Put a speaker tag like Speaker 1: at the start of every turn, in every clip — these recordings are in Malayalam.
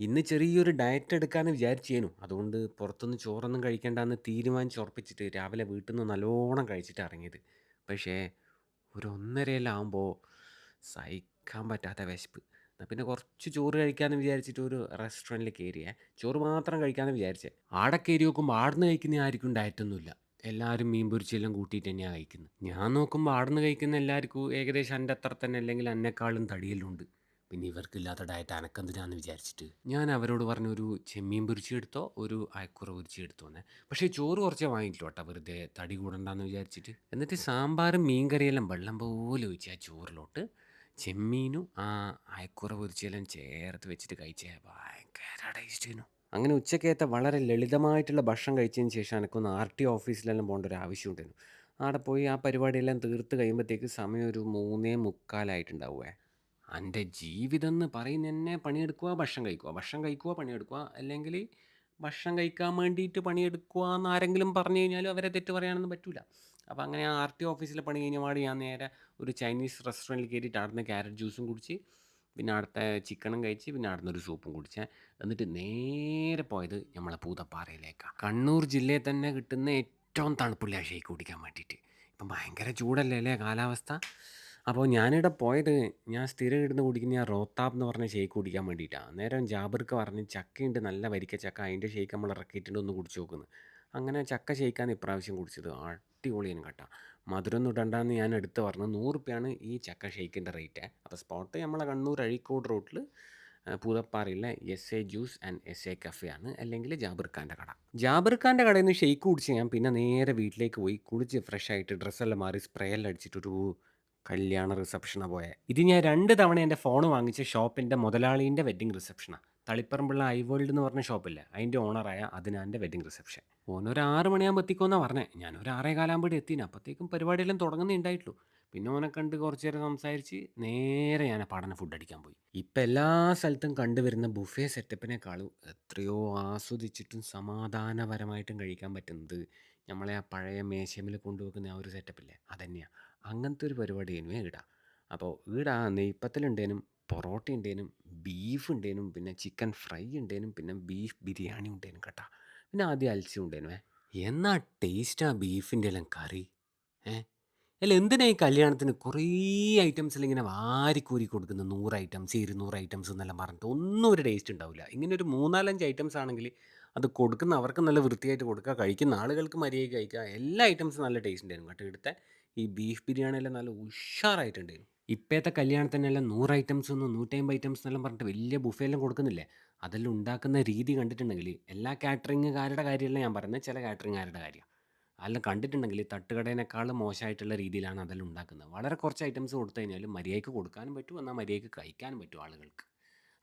Speaker 1: ഇന്ന് ചെറിയൊരു ഡയറ്റ് എടുക്കാമെന്ന് വിചാരിച്ചേനു. അതുകൊണ്ട് പുറത്തുന്ന് ചോറൊന്നും കഴിക്കണ്ടാന്ന് തീരുമാനിച്ചുറപ്പിച്ചിട്ട് രാവിലെ വീട്ടിൽ നിന്ന് നല്ലോണം കഴിച്ചിട്ട് ഇറങ്ങിയത്. പക്ഷേ ഒരു 1:30 ആവുമ്പോ സഹിക്കാൻ പറ്റാത്ത വിശപ്പ്. പിന്നെ കുറച്ച് ചോറ് കഴിക്കാന്ന് വിചാരിച്ചിട്ട് ഒരു റെസ്റ്റോറന്റിൽ കേറിയേ. ചോറ് മാത്രം കഴിക്കാമെന്ന് വിചാരിച്ചേ. ആടെ കേറി നോക്കുമ്പോ ആട്ന്ന് കഴിക്കുന്ന ആർക്കും ഡയറ്റൊന്നുമില്ല. എല്ലാവരും മീൻ പൊരിച്ചെല്ലാം കൂട്ടിയിട്ട് തന്നെയാ കഴിക്കുന്നത്. ഞാൻ നോക്കുമ്പോ ആട്ന്ന് കഴിക്കുന്ന എല്ലാവർക്കും ഏകദേശം എന്റെ അത്ര തന്നെ അല്ലെങ്കിൽ എന്നെക്കാളും തടിയെല്ലാം ഉണ്ട്. പിന്നെ ഇവർക്കില്ലാത്ത ഡയറ്റ് അനക്കെന്തിനാന്ന് വിചാരിച്ചിട്ട് ഞാൻ അവരോട് പറഞ്ഞു ഒരു ചെമ്മീൻ പൊരിച്ചി എടുത്തോ ഒരു അയക്കൂറ പൊരിച്ചത് എടുത്തോന്നേ. പക്ഷേ ചോറ് കുറച്ചേ വാങ്ങിക്കില്ല കേട്ടോ വെറുതെ തടി കൂടണ്ടാന്ന് വിചാരിച്ചിട്ട്. എന്നിട്ട് സാമ്പാറും മീൻകറിയെല്ലാം വെള്ളം പോലെ ഒഴിച്ച് ആ ചോറിലോട്ട് ചെമ്മീനും ആ അയക്കുറ പൊരിച്ചെല്ലാം ചേർത്ത് വെച്ചിട്ട് കഴിച്ചേ ഭയങ്കര ടേസ്റ്റേനു. അങ്ങനെ ഉച്ചക്കത്തെ വളരെ ലളിതമായിട്ടുള്ള ഭക്ഷണം കഴിച്ചതിന് ശേഷം എനിക്കൊന്ന് ആർ ടി ഓഫീസിലെല്ലാം പോകേണ്ട ഒരു ആവശ്യം ഉണ്ടായിരുന്നു. അവിടെ പോയി ആ പരിപാടിയെല്ലാം തീർത്ത് കഴിയുമ്പോഴത്തേക്ക് സമയം ഒരു 3:45 ആയിട്ടുണ്ടാവുവേ. എന്റെ ജീവിതം എന്ന് പറയുന്നതന്നെ പണിയെടുക്കുക ഭക്ഷണം കഴിക്കുക ഭക്ഷണം കഴിക്കുക പണിയെടുക്കുക അല്ലെങ്കിൽ ഭക്ഷണം കഴിക്കാൻ വേണ്ടിയിട്ട് പണിയെടുക്കുക എന്ന് ആരെങ്കിലും പറഞ്ഞു കഴിഞ്ഞാലും അവരെ തെറ്റ് പറയാനൊന്നും പറ്റില്ല അപ്പോൾ അങ്ങനെ ആ ആർ ടി ഓഫീസിലെ പണി കഴിഞ്ഞ പാട് ഞാൻ നേരെ ഒരു ചൈനീസ് റെസ്റ്റോറന്റിൽ കയറിയിട്ട് അവിടുന്ന് ക്യാരറ്റ് ജ്യൂസും കുടിച്ച് പിന്നെ അവിടുത്തെ ചിക്കനും കഴിച്ച് പിന്നെ അവിടുന്ന് ഒരു സൂപ്പും കുടിച്ച്. എന്നിട്ട് നേരെ പോയത് നമ്മളെ പൂതപ്പാറയിലേക്കാണ് കണ്ണൂർ ജില്ലയിൽ തന്നെ കിട്ടുന്ന ഏറ്റവും തണുപ്പുള്ള ഷേക്ക് കുടിക്കാൻ വേണ്ടിയിട്ട് ഇപ്പം ഭയങ്കര ചൂടല്ലേ അല്ലേ കാലാവസ്ഥ? അപ്പോൾ ഞാനിവിടെ പോയത് ഞാൻ സ്ഥിരം ഇടുന്ന് കുടിക്കുന്ന ആ റോത്താപ്പ് എന്ന് പറഞ്ഞ ഷേക്ക് കുടിക്കാൻ വേണ്ടിയിട്ടാണ് അന്നേരം ജാബിർക്ക് പറഞ്ഞ് ചക്കയുണ്ട് നല്ല വരിക്ക ചക്ക. അതിന്റെ ഷേക്ക് നമ്മൾ ഇറക്കിയിട്ടുണ്ട് ഒന്ന് കുടിച്ച് നോക്കുന്നു. അങ്ങനെ ചക്ക ഷേക്കാണ് ഇപ്രാവശ്യം കുടിച്ചത്. അടിപൊളിയാണ് കേട്ടോ. മധുരം ഇടണ്ടെന്ന് ഞാൻ എടുത്ത് പറഞ്ഞു. നൂറ് റുപ്യാണ് ഈ ചക്ക ഷേക്കിന്റെ റേറ്റ്. അപ്പോൾ സ്പോട്ട് നമ്മളെ കണ്ണൂർ അഴീക്കോട് റോട്ടിൽ പൂതപ്പാറയിലെ S A juice and S A cafe ആണ്. അല്ലെങ്കിൽ ജാബിർ ഖാന്റെ കട. ജാബിർ ഖാന്റെ കടയിൽ നിന്ന് ഷെയ്ക്ക് കുടിച്ച് ഞാൻ പിന്നെ നേരെ വീട്ടിലേക്ക് പോയി. കുളിച്ച് ഫ്രഷ് ആയിട്ട് ഡ്രസ്സെല്ലാം മാറി സ്പ്രേ എല്ലാം അടിച്ചിട്ടൊരു കല്യാണ റിസപ്ഷനാണ് പോയത് ഇത് ഞാൻ രണ്ട് തവണ എന്റെ ഫോൺ വാങ്ങിച്ച ഷോപ്പിന്റെ മുതലാളീന്റെ വെഡ്ഡിങ് റിസപ്ഷനാണ് തളിപ്പറമ്പുള്ള ഐ വേൾഡ് എന്ന് പറഞ്ഞ ഷോപ്പില്ലേ അതിന്റെ ഓണറായ അതിനാന്റെ വെഡ്ഡിങ് റിസപ്ഷൻ. ഓനൊരു ആറ് മണിയാകുമ്പോൾ എത്തിക്കുമെന്നാണ് പറഞ്ഞത് ഞാനൊരു ആറേ കാലാകുമ്പോൾ എത്തിന്. അപ്പോഴത്തേക്കും പരിപാടിയെല്ലാം തുടങ്ങുന്നേ ഉണ്ടായിട്ടുള്ളൂ. പിന്നെ ഓനെ കണ്ട് കുറച്ച് നേരം സംസാരിച്ച് നേരെ പഠന ഫുഡ് അടിക്കാൻ പോയി. ഇപ്പം എല്ലാ സ്ഥലത്തും കണ്ടുവരുന്ന ബുഫേ സെറ്റപ്പിനേക്കാളും എത്രയോ ആസ്വദിച്ചിട്ടും സമാധാനപരമായിട്ടും കഴിക്കാൻ പറ്റുന്നത് നമ്മളെ ആ പഴയ മേശമിൽ കൊണ്ടുവെക്കുന്ന ആ ഒരു സെറ്റപ്പില്ലേ അതന്നെയാണ് അങ്ങനത്തെ ഒരു പരിപാടി ആയിരുന്നു ഈട അപ്പോൾ ഈട നെയ്പ്പത്തലുണ്ടേനും പൊറോട്ട ഉണ്ടേനും ബീഫ് ഉണ്ടേനും പിന്നെ ചിക്കൻ ഫ്രൈ ഉണ്ടേനും പിന്നെ ബീഫ് ബിരിയാണി ഉണ്ടേനും കേട്ടോ. പിന്നെ ആദ്യം അൽസി ഉണ്ടേനുവേ എന്നാ ടേസ്റ്റാ ബീഫിന്റെ എല്ലാം കറി ഏ? അല്ല എന്തിനാ ഈ കല്യാണത്തിന് കുറേ ഐറ്റംസിൽ ഇങ്ങനെ വാരിക്കൂരി കൊടുക്കുന്ന നൂറ് ഐറ്റംസ് ഇരുന്നൂറ് ഐറ്റംസ് എന്നെല്ലാം പറഞ്ഞിട്ട് ഒന്നും ഒരു ടേസ്റ്റ് ഉണ്ടാവില്ല. ഇങ്ങനെ ഒരു മൂന്നാലഞ്ച് ഐറ്റംസ് ആണെങ്കിൽ അത് കൊടുക്കുന്ന അവർക്ക് നല്ല വൃത്തിയായിട്ട് കൊടുക്കുക കഴിക്കുന്ന ആളുകൾക്ക് മര്യാദയ്ക്ക് കഴിക്കുക എല്ലാ ഐറ്റംസും നല്ല ടേസ്റ്റ് ഉണ്ടായിരുന്നു കേട്ടോ. ഇവിടുത്തെ ഈ ബീഫ് ബിരിയാണിയെല്ലാം നല്ല ഉഷാറായിട്ടുണ്ടായിരുന്നു ഇപ്പോഴത്തെ കല്യാണത്തിനെല്ലാം നൂറ് ഐറ്റംസ് ഒന്നും നൂറ്റമ്പത് ഐറ്റംസ് എന്നെല്ലാം പറഞ്ഞിട്ട് വലിയ ബുഫേ എല്ലാം കൊടുക്കുന്നില്ലേ? അതെല്ലാം ഉണ്ടാക്കുന്ന രീതി കണ്ടിട്ടുണ്ടെങ്കിൽ എല്ലാ കാറ്ററിങ്ങുകാരുടെ കാര്യമല്ല ഞാൻ പറയുന്നത് ചില കാറ്ററിങ്ങുകാരുടെ കാര്യം. അതെല്ലാം കണ്ടിട്ടുണ്ടെങ്കിൽ തട്ടുകടേനേക്കാളും മോശമായിട്ടുള്ള രീതിയിലാണ് അതെല്ലാം ഉണ്ടാക്കുന്നത്. വളരെ കുറച്ച് ഐറ്റംസ് കൊടുത്തു കഴിഞ്ഞാൽ മര്യാദയ്ക്ക് കൊടുക്കാനും പറ്റും എന്നാൽ മര്യാദയ്ക്ക് കഴിക്കാനും പറ്റും ആളുകൾക്ക്.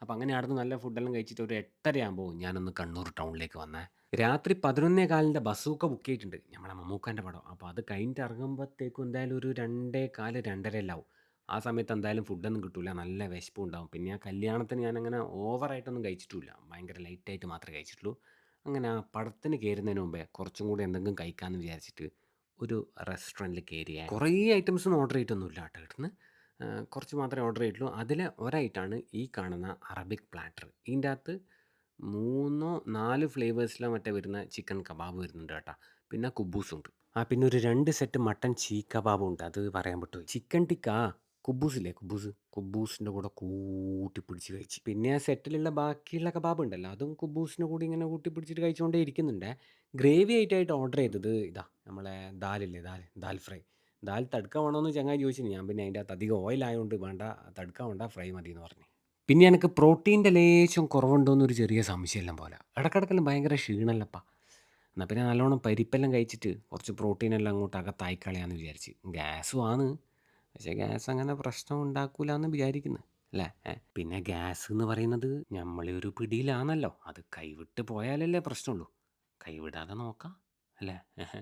Speaker 1: അപ്പോൾ അങ്ങനെ അവിടുന്ന് നല്ല ഫുഡെല്ലാം കഴിച്ചിട്ട് ഒരു എട്ടരയാകുമ്പോൾ ഞാനൊന്ന് കണ്ണൂർ ടൗണിലേക്ക് വന്നേ. രാത്രി പതിനൊന്നേ കാലിന്റെ ബസ്സൊക്കെ ബുക്ക് ചെയ്തിട്ടുണ്ട്. നമ്മളെ മമ്മൂക്കാന്റെ പടം. അപ്പോൾ അത് കഴിഞ്ഞിട്ട് ഇറങ്ങുമ്പോഴത്തേക്കും എന്തായാലും ഒരു രണ്ടേ കാൽ രണ്ടര എല്ലാം ആ സമയത്ത് എന്തായാലും ഫുഡൊന്നും കിട്ടില്ല നല്ല വിശപ്പും ഉണ്ടാവും പിന്നെ ആ കല്യാണത്തിന് ഞാനങ്ങനെ ഓവറായിട്ടൊന്നും കഴിച്ചിട്ടില്ല. ഭയങ്കര ലൈറ്റായിട്ട് മാത്രമേ കഴിച്ചിട്ടുള്ളൂ. അങ്ങനെ ആ പടത്തിന് കയറുന്നതിന് മുമ്പേ കുറച്ചും കൂടി എന്തെങ്കിലും കഴിക്കാമെന്ന് വിചാരിച്ചിട്ട് ഒരു റെസ്റ്റോറന്റിൽ കയറിയ കുറേ ഐറ്റംസ് ഓർഡർ ചെയ്തിട്ടൊന്നുമില്ല കേട്ടോ ഇവിടുന്ന്. കുറച്ച് മാത്രമേ ഓർഡർ ചെയ്തിട്ടുള്ളൂ. അതിൽ ഒരൈറ്റാണ് ഈ കാണുന്ന അറബിക് പ്ലാറ്റർ ഇതിന്റെ അകത്ത് മൂന്നോ നാല് ഫ്ലേവേഴ്സിലോ മറ്റേ വരുന്ന ചിക്കൻ കബാബ് വരുന്നുണ്ട് കേട്ടോ. പിന്നെ കുബൂസുണ്ട് ആ പിന്നെ ഒരു രണ്ട് സെറ്റ് മട്ടൺ ചീ കബാബും ഉണ്ട്. അത് പറയാൻ പറ്റുമോ? ചിക്കൻ ടിക്ക കുബൂസില്ലേ കുബൂസ് കുബൂസിന്റെ കൂടെ കൂട്ടി പിടിച്ച് കഴിച്ച്. പിന്നെ ആ സെറ്റിലുള്ള ബാക്കിയുള്ള കബാബ് ഉണ്ടല്ലോ അതും കുബൂസിന്റെ കൂടി ഇങ്ങനെ കൂട്ടി പിടിച്ചിട്ട് കഴിച്ചുകൊണ്ടേ ഇരിക്കുന്നുണ്ട്. ഗ്രേവി ആയിട്ടായിട്ട് ഓർഡർ ചെയ്തത് ഇതാ നമ്മളെ ദാലില്ലേ ദാൽ ദാൽ ഫ്രൈ. ദാൽ തടുക്ക വേണമെന്ന് ചങ്ങായി ചോദിച്ചു. ഞാൻ പിന്നെ അതിന്റെ അകത്ത് അധികം ഓയിലായതുകൊണ്ട് വേണ്ട തടുക്ക വേണ്ട ഫ്രൈ മതി എന്ന് പറഞ്ഞു. പിന്നെ എനിക്ക് പ്രോട്ടീന്റെ ലേശം കുറവുണ്ടോ എന്നൊരു ചെറിയ സംശയമെല്ലാം പോലെ. ഇടക്കിടക്കെല്ലാം ഭയങ്കര ക്ഷീണമല്ലപ്പാ എന്നാൽ പിന്നെ നല്ലോണം പരിപ്പെല്ലാം കഴിച്ചിട്ട് കുറച്ച് പ്രോട്ടീനെല്ലാം അങ്ങോട്ട് അകത്തായി കളയാന്ന് വിചാരിച്ച്. ഗ്യാസും ആണ്. പക്ഷേ ഗ്യാസ് അങ്ങനെ പ്രശ്നം ഉണ്ടാക്കൂല എന്ന് വിചാരിക്കുന്നു. അല്ലേ? പിന്നെ ഗ്യാസ് എന്ന് പറയുന്നത് നമ്മളെ ഒരു പിടിയിലാണല്ലോ. അത് കൈവിട്ട് പോയാലല്ലേ പ്രശ്നമുള്ളൂ. കൈവിടാതെ നോക്കാം. അല്ലേ?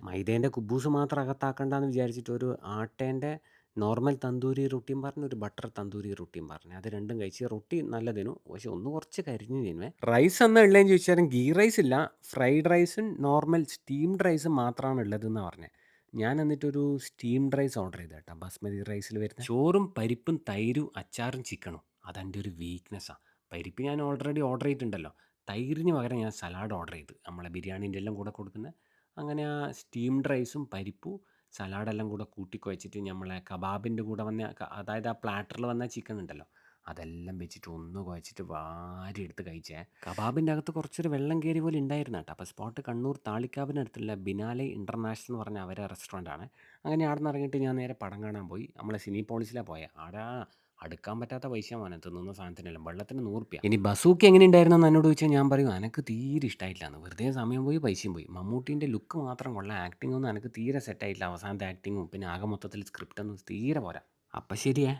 Speaker 1: മൈദേന്റെ കുബൂസ് മാത്രം അകത്താക്കണ്ടെന്ന് വിചാരിച്ചിട്ട് ഒരു ആട്ടേന്റെ നോർമൽ തന്തൂരി റൊട്ടിയും പറഞ്ഞു ഒരു ബട്ടർ തന്തൂരി റൊട്ടിയും പറഞ്ഞു. അത് രണ്ടും കഴിച്ച് റൊട്ടി നല്ലതിനു പക്ഷെ ഒന്ന് കുറച്ച് കരിഞ്ഞു തിന്നുവേ. റൈസ് എന്നാ ഉള്ളതെന്ന് ചോദിച്ചാലും ഗീ റൈസ് ഇല്ല. ഫ്രൈഡ് റൈസും നോർമൽ സ്റ്റീംഡ് റൈസും മാത്രമാണ് ഉള്ളതെന്ന് പറഞ്ഞത് ഞാൻ എന്നിട്ടൊരു സ്റ്റീംഡ് റൈസ് ഓർഡർ ചെയ്ത കേട്ടോ ബസ്മതി റൈസിൽ വരുന്ന ചോറും പരിപ്പും തൈരും അച്ചാറും ചിക്കനും. അതെന്റെ ഒരു വീക്ക്നെസ്സാണ് പരിപ്പ് ഞാൻ ഓൾറെഡി ഓർഡർ ചെയ്തിട്ടുണ്ടല്ലോ. തൈരിന് പകരം ഞാൻ സലാഡ് ഓർഡർ ചെയ്തു. നമ്മളെ ബിരിയാണീന്റെ എല്ലാം കൂടെ കൊടുക്കുന്ന അങ്ങനെ ആ സ്റ്റീംഡ് റൈസും പരിപ്പും സലാഡെല്ലാം കൂടെ കൂട്ടിക്കുഴച്ചിട്ട് നമ്മളെ കബാബിന്റെ കൂടെ വന്ന അതായത് ആ പ്ലാറ്ററിൽ വന്ന ചിക്കൻ ഉണ്ടല്ലോ അതെല്ലാം വെച്ചിട്ട് ഒന്ന് കുഴച്ചിട്ട് വാരി എടുത്ത് കഴിച്ചേ. കബാബിന്റെ അകത്ത് കുറച്ചൊരു വെള്ളം കയറി പോലെ ഉണ്ടായിരുന്നു കേട്ടോ. അപ്പോൾ സ്പോട്ട് കണ്ണൂർ താളിക്കാവിനടുത്തുള്ള ബിനാലെ ഇന്റർനാഷണൽ എന്ന് പറഞ്ഞ അവരെ റെസ്റ്റോറന്റ് ആണ്. അങ്ങനെ അവിടെ നിന്ന് ഇറങ്ങിയിട്ട് ഞാൻ നേരെ പടം കാണാൻ പോയി. നമ്മളെ സിനി പോളിസിലാണ് പോയത് ആടാ അടുക്കാൻ പറ്റാത്ത പൈസ മോനെ തിന്നുന്ന സാധനത്തിനെല്ലാം. വെള്ളത്തിന് നൂറുപ്യ. ഇനി ബസൂക്ക് എങ്ങനെ ഉണ്ടായിരുന്നെന്ന് എന്നോട് ചോദിച്ചാൽ ഞാൻ പറയും എനിക്ക് തീരെ ഇഷ്ടമായിട്ടില്ല വെറുതെ സമയം പോയി പൈസയും പോയി. മമ്മൂട്ടീന്റെ ലുക്ക് മാത്രം കൊള്ളാം. ആക്ടിംഗ് ഒന്നും എനിക്ക് തീരെ സെറ്റായിട്ടില്ല അവസാനത്തെ ആക്ടിങ്ങും പിന്നെ ആകെ മൊത്തത്തിൽ സ്ക്രിപ്റ്റൊന്നും തീരെ പോരാ. അപ്പം ശരിയേ.